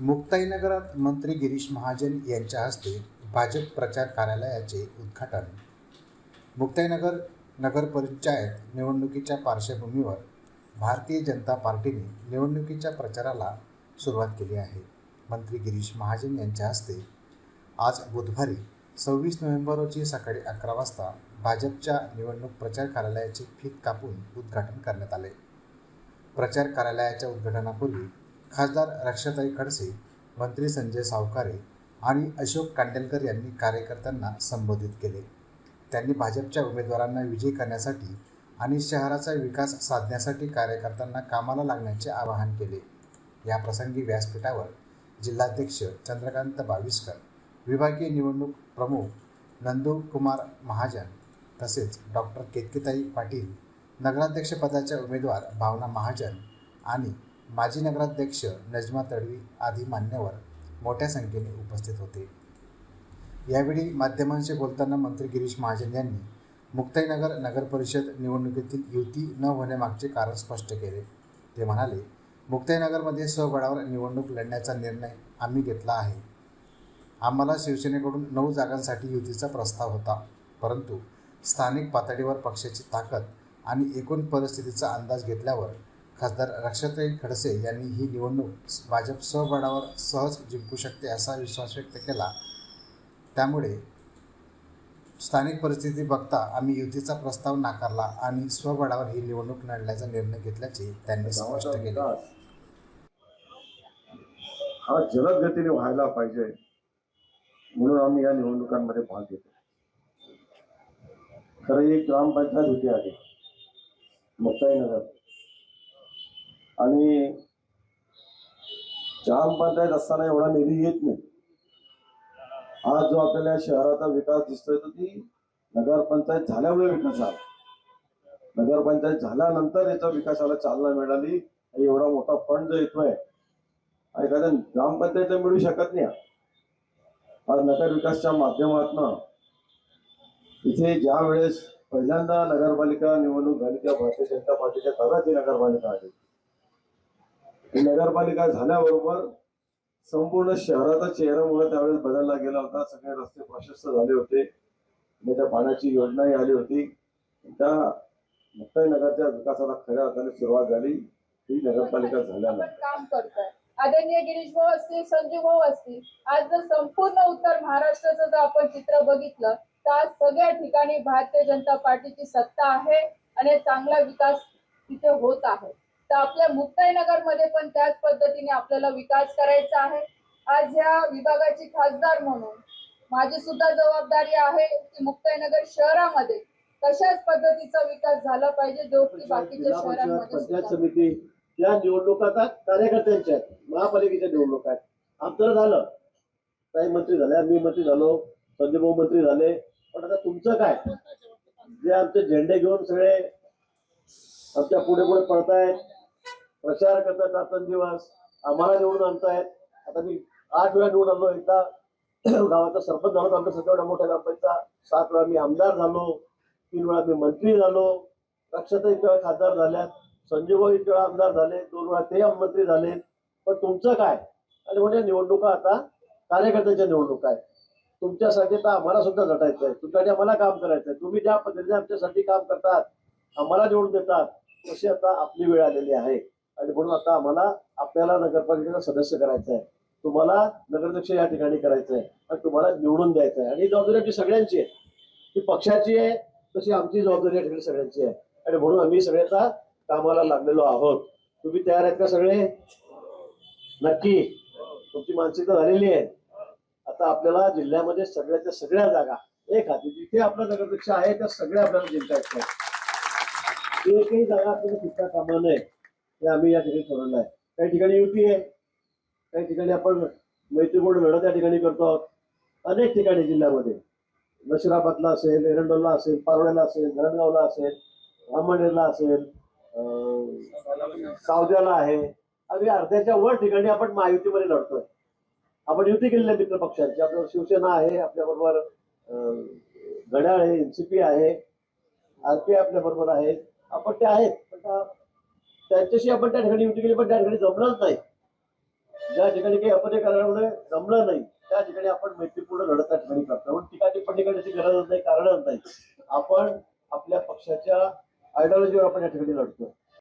मुक्ताईनगरात मंत्री गिरीश महाजन यांच्या हस्ते भाजप प्रचार कार्यालयाचे उद्घाटन. मुक्ताईनगर नगरपंचायत निवडणुकीच्या पार्श्वभूमीवर भारतीय जनता पार्टीने निवडणुकीच्या प्रचाराला सुरुवात केली आहे. मंत्री गिरीश महाजन यांच्या हस्ते आज बुधवारी सव्वीस नोव्हेंबर रोजी सकाळी अकरा वाजता भाजपच्या निवडणूक प्रचार कार्यालयाचे फीत कापून उद्घाटन करण्यात आले. प्रचार कार्यालयाच्या उद्घाटनापूर्वी खासदार रक्षाताई खडसे मंत्री संजय सावकारे आणि अशोक कांडेलकर यांनी कार्यकर्त्यांना संबोधित केले. त्यांनी भाजपच्या उमेदवारांना विजयी करण्यासाठी आणि शहराचा विकास साधण्यासाठी कार्यकर्त्यांना कामाला लागण्याचे आवाहन केले. या प्रसंगी व्यासपीठावर जिल्हाध्यक्ष चंद्रकांत बाविस्कर विभागीय निवडणूक प्रमुख नंदूकुमार महाजन तसेच डॉक्टर केतकीताई पाटील नगराध्यक्षपदाच्या उमेदवार भावना महाजन आणि माजी नगराध्यक्ष नजमा तडवी आदी मान्यवर मोठ्या संख्येने उपस्थित होते. यावेळी माध्यमांशी बोलताना मंत्री गिरीश महाजन यांनी मुक्ताईनगर नगरपरिषद निवडणुकीतील युती न होण्यामागचे कारण स्पष्ट केले. ते म्हणाले मुक्ताईनगरमध्ये स्वबळावर निवडणूक लढण्याचा निर्णय आम्ही घेतला आहे. आम्हाला शिवसेनेकडून नऊ जागांसाठी युतीचा प्रस्ताव होता. परंतु स्थानिक पातळीवर पक्षाची ताकद आणि एकूण परिस्थितीचा अंदाज घेतल्यावर खासदार रक्षाताई खडसे यांनी ही निवडणूक भाजप स्वबळावर सहज जिंकू शकते असा विश्वास व्यक्त केला. त्यामुळे स्थानिक परिस्थिती बघता आम्ही युतीचा प्रस्ताव नाकारला आणि स्वबळावर ही निवडणूक लढण्याचा निर्णय घेतल्याचे त्यांनी स्पष्ट केले. हा जलद गतीने व्हायला पाहिजे म्हणून आम्ही या निवडणुकांमध्ये भाग घेतो खरं ही ग्रामपंचायत होती आहे मुक्ताईनगर आणि ग्रामपंचायत असताना एवढा निधी येत नाही. आज जो आपल्याला शहराचा विकास दिसतोय तो ती नगरपंचायत झाल्यामुळे विकास झाला. नगरपंचायत झाल्यानंतर याचा विकासाला चालना मिळाली. आणि एवढा मोठा फंड जो येतोय एखाद्या ग्रामपंचायतला मिळू शकत नाही. आज नगर विकासच्या माध्यमातून इथे ज्या वेळेस पहिल्यांदा नगरपालिका निवडणूक झाली त्या भारतीय जनता पार्टीच्या ताब्यात ही नगरपालिका आली. नगरपालिका झाल्याबरोबर संपूर्ण शहराचा चेहरा मुळे त्यावेळेस बदलला गेला होता. सगळे रस्ते प्रशस्त झाले होते. त्याच्या पाण्याची योजनाही आली होती. त्या मुक्ताई नगरच्या विकासाला खऱ्या अर्थाने सुरुवात झाली. ही नगरपालिका आपण झाल्यानंतर काम करतोय. आदरणीय गिरीश भाऊ असतील संजीव भाऊ असतील आज जर संपूर्ण उत्तर महाराष्ट्राचं जर आपण चित्र बघितलं तर आज सगळ्या ठिकाणी भारतीय जनता पार्टीची सत्ता आहे आणि चांगला विकास तिथे होत आहे. तर आपल्या मुक्ताईनगरमध्ये पण त्याच पद्धतीने आपल्याला विकास करायचा आहे. आज ह्या विभागाची खासदार म्हणून माझी सुद्धा जबाबदारी आहे की मुक्ताईनगर शहरामध्ये तशाच पद्धतीचा विकास झाला पाहिजे जो की बाकीच्या शहरांमध्ये समिती या निवडणुका कार्यकर्त्यांच्या आहेत. महापालिकेच्या निवडणुका आहेत. आमचं झालं. काही मंत्री झाले मी मंत्री झालो संजय भाऊ मंत्री झाले. पण आता तुमचं काय? जे आमचे झेंडे घेऊन सगळे आमच्या पुढे पुढे पडतायत प्रचार करतात रात्रंदिवस आम्हाला निवडून आणतायत. आता मी आठ वेळा निवडून आलो एकदा. गावाचा सरपंच झालो आमच्या सगळ्या मोठ्या ग्रामपंचायत सात वेळा मी आमदार झालो. तीन वेळा मी मंत्री झालो. रक्षाताई एक वेळा खासदार झाल्यात. संजय एक वेळा आमदार झाले. दोन वेळा ते मंत्री झाले. पण तुमचं काय? आणि म्हणजे निवडणुका आता कार्यकर्त्यांच्या निवडणुका आहेत. तुमच्यासाठी तर आम्हाला सुद्धा झटायचं आहे. तुमच्यासाठी आम्हाला काम करायचं आहे. तुम्ही ज्या पद्धतीने आमच्यासाठी काम करतात आम्हाला निवडून देतात तशी आता आपली वेळ आलेली आहे. आणि म्हणून आता आम्हाला आपल्याला नगरपालिकेचा सदस्य करायचं आहे. तुम्हाला नगराध्यक्ष या ठिकाणी करायचं आहे आणि तुम्हाला निवडून द्यायचं आहे. आणि ही जबाबदारी आमची सगळ्यांची आहे. ती पक्षाची आहे तशी आमची जबाबदारी या ठिकाणी सगळ्यांची आहे. आणि म्हणून आम्ही सगळ्याचा कामाला लागलेलो आहोत. तुम्ही तयार आहेत का सगळे? नक्की. तुमची मानसिकता झालेली आहे आता आपल्याला जिल्ह्यामध्ये सगळ्याच्या सगळ्या जागा एक हाती जिथे आपला नगराध्यक्ष आहे त्या सगळ्या आपल्याला जिंकायच्या आहेत. एकही जागा आपल्याला सुद्धा कामा नये हे आम्ही या ठिकाणी ठरवलं आहे काही ठिकाणी युती आहे काही ठिकाणी आपण मैत्रीपूर्ण लढत या ठिकाणी करतो आहोत. अनेक ठिकाणी जिल्ह्यामध्ये. नशिराबादला असेल एरंडोलला असेल पारोड्याला असेल धरणगावला असेल रामनेरला असेल अं, सावद्याला आहे. अगदी अर्ध्याच्या वर ठिकाणी आपण महायुतीमध्ये लढतोय. आपण युती केलेल्या मित्र पक्षांची आपल्यावर शिवसेना आहे आपल्याबरोबर अं, घड्याळ आहे एनसीपी आहे आरपी आपल्या बरोबर आहे. आपण ते आहेत पण त्यांच्याशी आपण त्या ठिकाणी युती केली पण त्या ठिकाणी जमलंच नाही. ज्या ठिकाणी काही अपने कारणामुळे जमलं नाही त्या ठिकाणी आपण मैत्रीपूर्ण लढत त्या ठिकाणी करतो म्हणून टीका टिप्पणी करण्याची गरजच नाही कारणच नाही. आपण आपल्या पक्षाच्या आयडिओलॉजीवर आपण या ठिकाणी लढतो